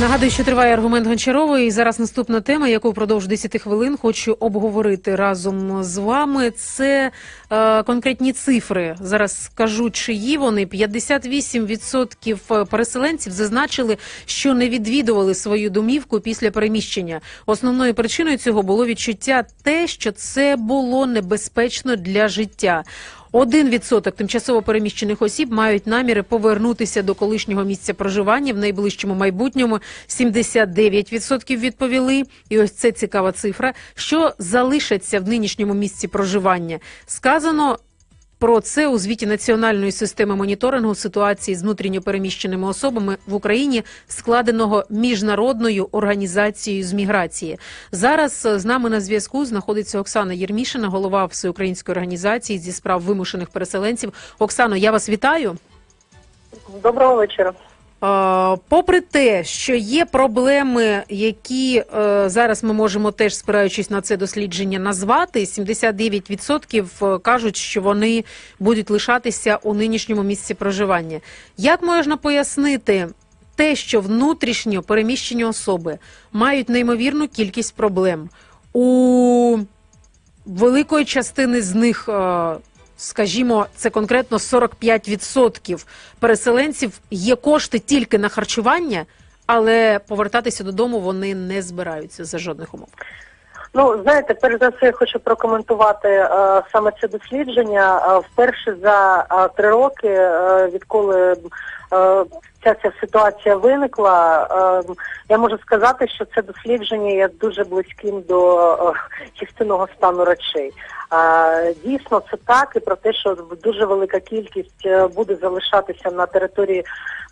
Нагадую, що триває аргумент Гончарової. І зараз наступна тема, яку впродовж 10 хвилин хочу обговорити разом з вами. Це е, конкретні цифри. Зараз скажу, чиї вони 58% переселенців зазначили, що не відвідували свою домівку після переміщення. Основною причиною цього було відчуття те, що це було небезпечно для життя. Один відсоток тимчасово переміщених осіб мають наміри повернутися до колишнього місця проживання в найближчому майбутньому. 79% відповіли. І ось це цікава цифра, що залишаться в нинішньому місці проживання. Сказано. Про це у звіті національної системи моніторингу ситуації з внутрішньопереміщеними особами в Україні, складеного міжнародною організацією з міграції. Зараз е, з нами на зв'язку знаходиться Оксана Єрмішина, голова всеукраїнської організації зі справ вимушених переселенців. Оксано, я вас вітаю. Доброго вечора. Е, Попри те, що є проблеми, які е, зараз ми можемо теж спираючись на це дослідження назвати, 79% кажуть, що вони будуть лишатися у нинішньому місці проживання. Як можна пояснити те, що внутрішньо переміщені особи мають неймовірну кількість проблем у великої частини з них? Скажімо, це конкретно 45% переселенців є кошти тільки на харчування, але повертатися додому вони не збираються за жодних умов. Ну знаєте, перш за все я хочу прокоментувати е, саме це дослідження. Е, вперше за е, три роки, е, відколи е, ця ця ситуація виникла, е, я можу сказати, що це дослідження є дуже близьким до е, істинного стану речей. Дійсно, це так, і про те, що дуже велика кількість е, буде залишатися на території,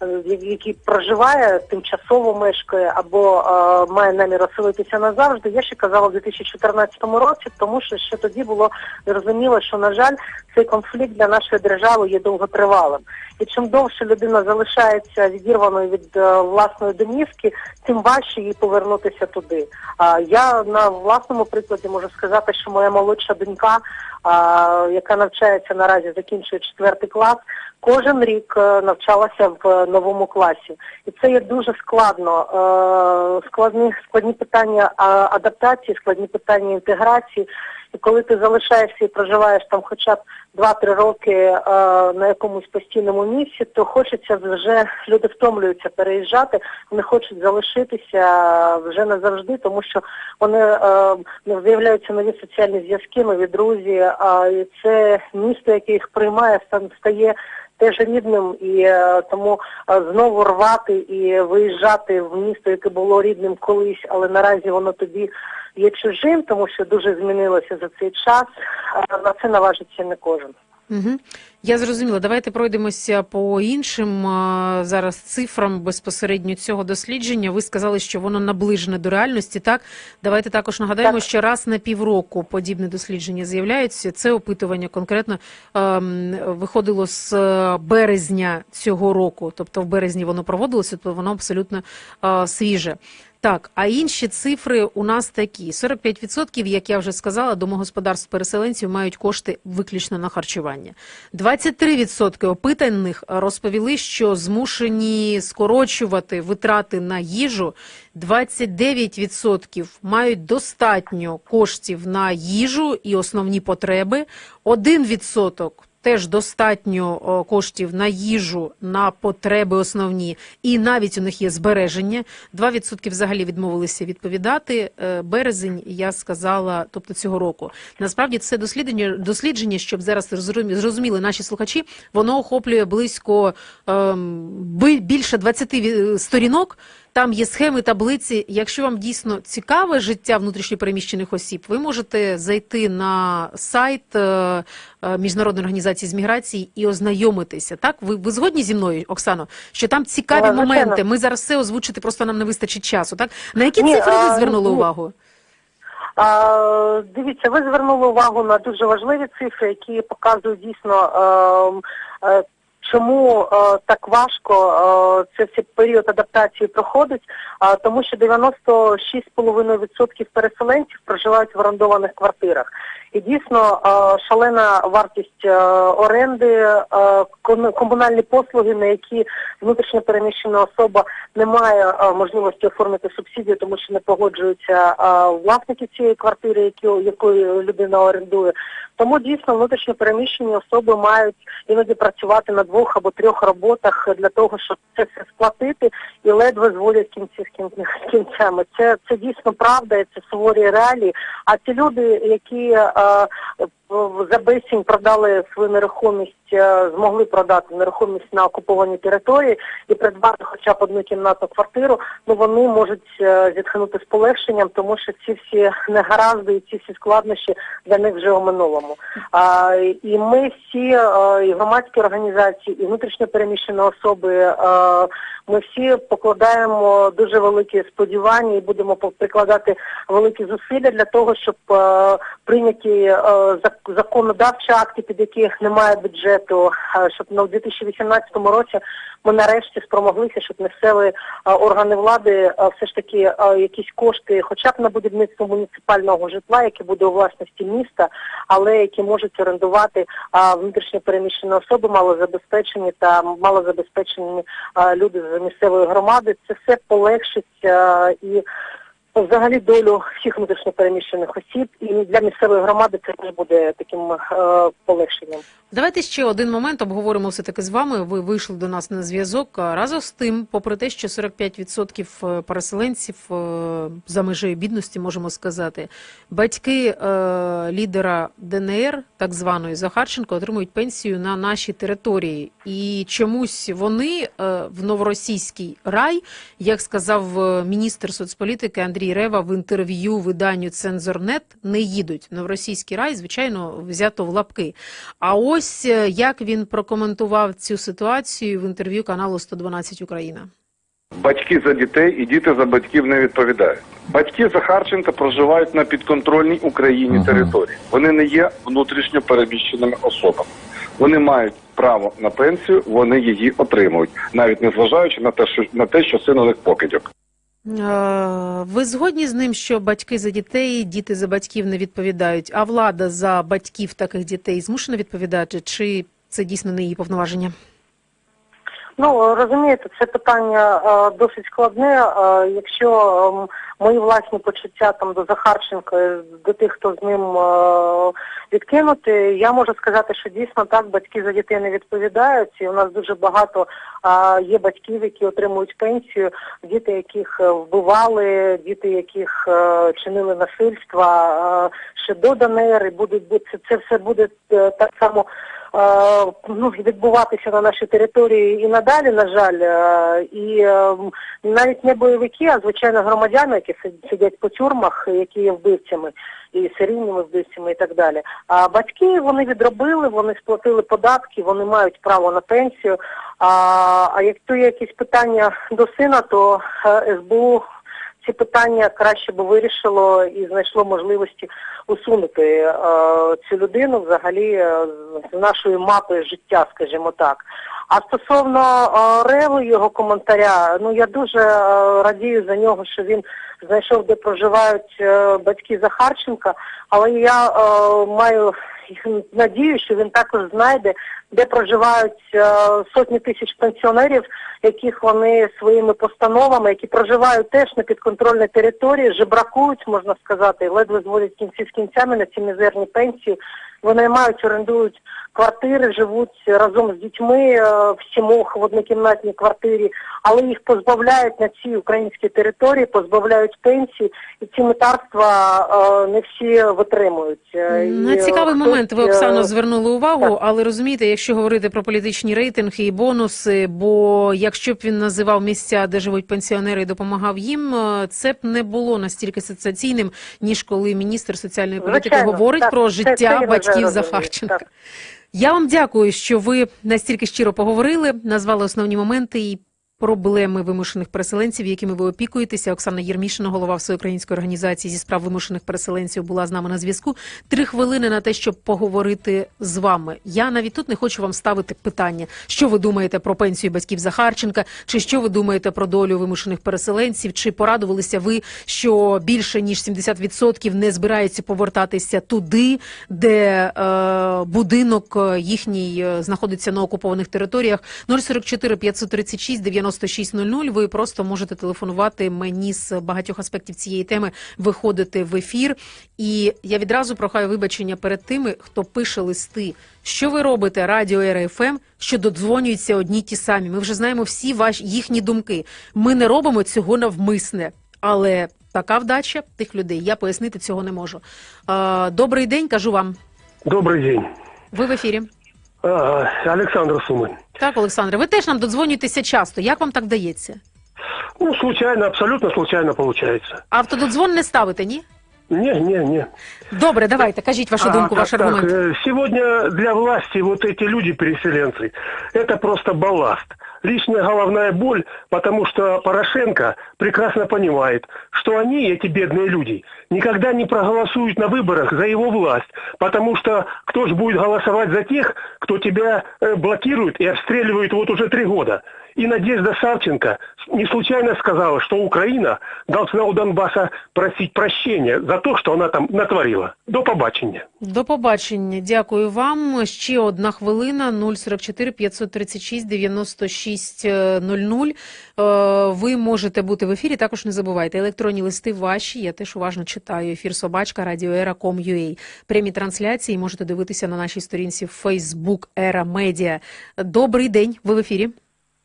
е, в якій проживає, тимчасово мешкає або е, має намір оселитися назавжди. Я ще казала в 2014 році, тому що ще тоді було зрозуміло, що на жаль, цей конфлікт для нашої держави є довготривалим. І чим довше людина залишається відірваною від е, власної домівки, тим важче їй повернутися туди. Я на власному прикладі можу сказати, що моя молодша донька, яка навчається наразі, закінчує четвертий клас. Кожен рік е, навчалася в новому класі, і це є дуже складно. Е, Складні складні питання адаптації, складні питання інтеграції. І коли ти залишаєшся і проживаєш там хоча б 2-3 роки е, на якомусь постійному місці, то хочеться вже люди втомлюються переїжджати, вони хочуть залишитися вже назавжди, тому що вони е, ну, з'являються нові соціальні зв'язки, нові друзі. А це місто, яке їх приймає, стає теж рідним, і е, тому е, знову рвати і виїжджати в місто, яке було рідним колись, але наразі воно тобі є чужим, тому що дуже змінилося за цей час. е, На це наважиться не кожен. Угу. Я зрозуміла. Давайте пройдемося по іншим а, зараз цифрам безпосередньо цього дослідження. Ви сказали, що воно наближене до реальності. Так, давайте також нагадаємо, Так. що раз на півроку подібне дослідження з'являється. Це опитування конкретно ем, виходило з е, березня цього року. Тобто в березні воно проводилося, то воно абсолютно е, свіже. Так, а інші цифри у нас такі: 45%, як я вже сказала, домогосподарств переселенців мають кошти виключно на харчування. 23% опитаних розповіли, що змушені скорочувати витрати на їжу. 29% мають достатньо коштів на їжу і основні потреби. 1% теж достатньо коштів на їжу, на потреби основні, і навіть у них є збереження. 2% взагалі відмовилися відповідати. Е, Березень, я сказала, тобто цього року. Насправді це дослідження, дослідження, щоб зараз зрозумі- зрозуміли наші слухачі, воно охоплює близько ем, більше 20 сторінок. Там є схеми, таблиці. Якщо вам дійсно цікаве життя внутрішньопереміщених осіб, ви можете зайти на сайт е, е, міжнародної організації з міграції і ознайомитися. Так, ви, ви згодні зі мною, Оксано, що там цікаві звичайно. моменти. Ми зараз все озвучити, просто нам не вистачить часу. Так на які Ні, цифри ви звернули ні. увагу? А, дивіться, ви звернули увагу на дуже важливі цифри, які показують дійсно, ем, е, чому е, так важко е, це цей період адаптації проходить? А, тому що 96,5% переселенців проживають в орендованих квартирах. І дійсно е, шалена вартість е, оренди, е, комунальні послуги, на які внутрішньо переміщена особа не має е, можливості оформити субсидію, тому що не погоджуються е, власники цієї квартири, які, якою людина орендує. Тому дійсно внутрішньо переміщені особи мають іноді працювати на двох або трьох роботах для того, щоб це все сплатити і ледве зводять кінці з кінцями. Це, це дійсно правда, і це суворі реалії. А ті люди, які е, за безцінь продали свою нерухомість, е, змогли продати нерухомість на окупованій території і придбати хоча б одну кімнатну квартиру, ну вони можуть е, зітхнути з полегшенням, тому що ці всі негаразди і ці всі складнощі для них вже у минулому. А, і ми всі, е, і громадські організації, і внутрішньо переміщені особи, е, ми всі покладаємо дуже великі сподівання і будемо прикладати великі зусилля для того, щоб е, прийняті е, зак- законодавчі акти, під які немає бюджету, е, щоб на 2018 році ми нарешті спромоглися, щоб місцеві е, органи влади е, все ж таки якісь кошти, хоча б на будівництво муніципального житла, яке буде у власності міста, але які можуть орендувати внутрішньо переміщені особи, малозабезпечені та малозабезпечені люди з місцевої громади. Це все полегшить і взагалі долю всіх внутрішньо переміщених осіб. І для місцевої громади це теж буде таким е, полегшенням. Давайте ще один момент обговоримо все таки з вами. Ви вийшли до нас на зв'язок. Разом з тим, попри те, що 45% переселенців е, за межею бідності, можемо сказати, батьки е, лідера ДНР, так званої Захарченко, отримують пенсію на нашій території. І чомусь вони е, в новоросійський рай, як сказав е, міністр соцполітики Андрій Рева в інтерв'ю виданню Цензорнет, не їдуть. Новоросійський рай, звичайно, взято в лапки. А ось е, як він прокоментував цю ситуацію в інтерв'ю каналу 112 Україна. Батьки за дітей і діти за батьків не відповідають. Батьки Захарченка проживають на підконтрольній Україні Ага. території. Вони не є внутрішньо переміщеними особами. Вони мають право на пенсію, вони її отримують, навіть не зважаючи на те, що на те, що син у них покидьок. Е, Ви згодні з ним, що батьки за дітей, діти за батьків не відповідають, а влада за батьків таких дітей змушена відповідати, чи це дійсно не її повноваження? Ну розумієте, це питання е, досить складне. Е, якщо ем, мої власні почуття там до Захарченка, до тих, хто з ним е, відкинути, я можу сказати, що дійсно так батьки за дітей не відповідають. І у нас дуже багато є батьків, які отримують пенсію, діти, яких вбивали, діти, яких чинили насильства ще до ДНР, і будуть бу- це, це все буде так само ну, відбуватися на нашій території і надалі, на жаль, е, і е, навіть не бойовики, а звичайно громадяни, які сидять по тюрмах, які є вбивцями і серійними вбивцями і так далі. А батьки вони відробили, вони сплатили податки, вони мають право на пенсію. А, а як то є якісь питання до сина, то е, СБУ ці питання краще би вирішило і знайшло можливості усунути е, цю людину взагалі е, з нашої мапи життя, скажімо так. А стосовно е, Реви його коментаря, ну я дуже радію за нього, що він знайшов, де проживають батьки Захарченка, але я маю надію, що він також знайде, де проживають е, сотні тисяч пенсіонерів, яких вони своїми постановами, які проживають теж на підконтрольній території, жебракують, можна сказати, ледве зводять кінці з кінцями на ці мізерні пенсії. Вони мають, орендують квартири, живуть разом з дітьми е, в сімох в однокімнатній квартирі, але їх позбавляють на цій українській території, позбавляють пенсії, і ці метарства е, не всі витримують. Е, На цікавий хтось, момент ви, Оксано, звернули увагу, так. але розумієте, якщо говорити про політичні рейтинги і бонуси, бо якщо б він називав місця, де живуть пенсіонери і допомагав їм, це б не було настільки сенсаційним, ніж коли міністр соціальної політики Звичайно, говорить так, про життя батьків розумію, Захарченка. так. Я вам дякую, що ви настільки щиро поговорили, назвали основні моменти і проблеми вимушених переселенців, якими ви опікуєтеся. Оксана Єрмішина, голова Всеукраїнської організації зі справ вимушених переселенців, була з нами на зв'язку. Три хвилини на те, щоб поговорити з вами. Я навіть тут не хочу вам ставити питання, що ви думаєте про пенсію батьків Захарченка, чи що ви думаєте про долю вимушених переселенців, чи порадувалися ви, що більше ніж 70% не збираються повертатися туди, де е, будинок е, їхній е, знаходиться на окупованих територіях 044 536 9600. Ви просто можете телефонувати мені з багатьох аспектів цієї теми, виходити в ефір. І я відразу прохаю вибачення перед тими, хто пише листи. Що ви робите радіо РФМ, що додзвонюються одні ті самі? Ми вже знаємо всі ваші їхні думки. Ми не робимо цього навмисне, але така вдача тих людей. Я пояснити цього не можу. Добрий день, кажу вам. Добрый день. Ви в ефірі. А, Александр Сумы Так, Олександре, ви теж нам додзвонюєтеся часто. Як вам так вдається? Ну, случайно, абсолютно случайно получается. Автододзвон не ставите, ні? Не, не, не. Добре, давайте, кажіть вашу А, думку, так, ваш так, аргумент. э, Сегодня для власти вот эти люди-переселенцы, это просто балласт. Лишняя головная боль, потому что Порошенко прекрасно понимает, что они, эти бедные люди, никогда не проголосуют на выборах за его власть, потому что кто же будет голосовать за тех, кто тебя э, блокирует и обстреливает вот уже три года. И Надежда Савченко не случайно сказала, что Украина должна у Донбасса просить прощения за то, что она там натворила. До побачення. До побачення. Дякую вам. Ще одна хвилина 044 536 96 00. Е, Ви можете бути в ефірі. Також не забувайте. Електронні листи ваші. Я теж уважно читаю. Ефір собачка радіоера.com.ua. Прямі трансляції можете дивитися на нашій сторінці в Facebook Ера Медіа. Добрий день. Ви в ефірі.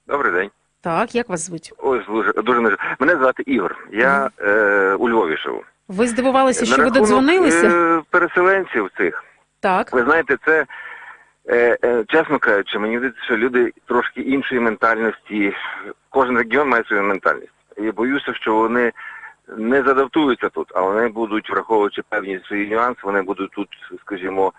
Добрий день. Так, як вас звуть? Ось дуже дуже не мене звати Ігор. Я е, у Львові живу. Ви здивувалися, що На ви додзвонилися? Е, переселенців цих. Так. Ви знаєте, це е, е, чесно кажучи, мені здається, що люди трошки іншої ментальності. Кожен регіон має свою ментальність. І боюся, що вони не задаптуються тут, а вони будуть, враховуючи певні свої нюанси, вони будуть тут, скажімо,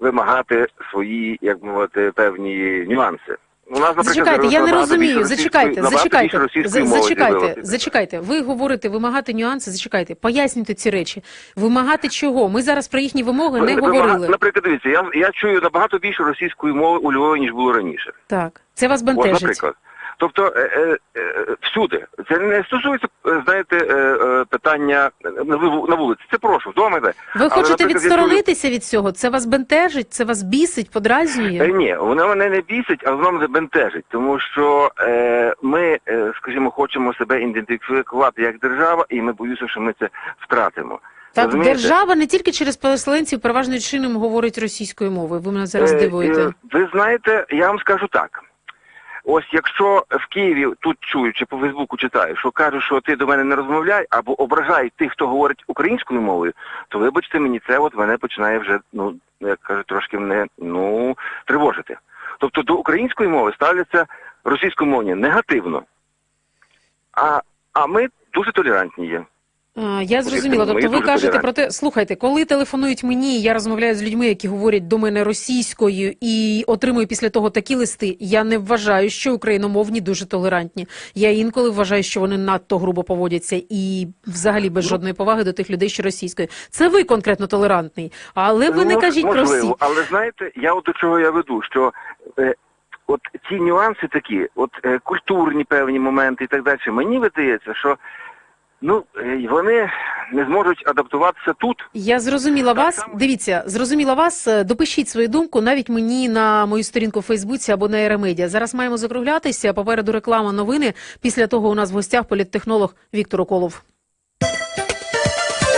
вимагати свої, як мовити, певні нюанси. У нас, наприклад, Зачекайте, я не розумію. Зачекайте, зачекайте, зачекайте, зачекайте. Ви говорите вимагати нюанси. Зачекайте, пояснюйте ці речі. Вимагати чого? Ми зараз про їхні вимоги не говорили. Наприклад, дивіться, я, я чую набагато більше російської мови у Львові, ніж було раніше. Так, це вас От, наприклад. Тобто е, е, е, всюди. Це не стосується, е, знаєте, е, е, питання на ву- на вулиці. Це прошу, вдома йде. Ви хочете відсторонитися від цього? Це вас бентежить, це вас бісить, Е, подразнює? ні, воно мене не бісить, а воно мене бентежить, тому що е, ми, е, скажімо, хочемо себе ідентифікувати як держава, і ми боюся, що ми це втратимо. Так, Розумієте? держава не тільки через переселенців переважною чином говорить російською мовою. Ви мене зараз Е, дивуєте. е, Ви знаєте, я вам скажу так. Ось якщо в Києві тут чую чи по Фейсбуку читаю, що кажуть, що ти до мене не розмовляй або ображай тих, хто говорить українською мовою, то вибачте мені, це от мене починає вже, ну як кажуть, трошки мене ну тривожити. Тобто до української мови ставляться російськомовні негативно. А, а ми дуже толерантні є. Я зрозуміла. Тобто ви кажете про те, слухайте, коли телефонують мені, я розмовляю з людьми, які говорять до мене російською, і отримую після того такі листи. Я не вважаю, що україномовні дуже толерантні. Я інколи вважаю, що вони надто грубо поводяться і взагалі без жодної поваги до тих людей, що російською. Це ви конкретно толерантний, але ви не Мож- кажіть про всі. але знаєте, я от до чого я веду, що е, от ці нюанси такі, от е, культурні певні моменти і так далі, мені видається, що ну е, вони не зможуть адаптуватися тут. Я зрозуміла Так вас. само. Дивіться, зрозуміла вас. Е, Допишіть свою думку навіть мені на мою сторінку в Фейсбуці або на Еремедіа. Зараз маємо закруглятися. Попереду реклама новини. Після того у нас в гостях політтехнолог Віктор Околов.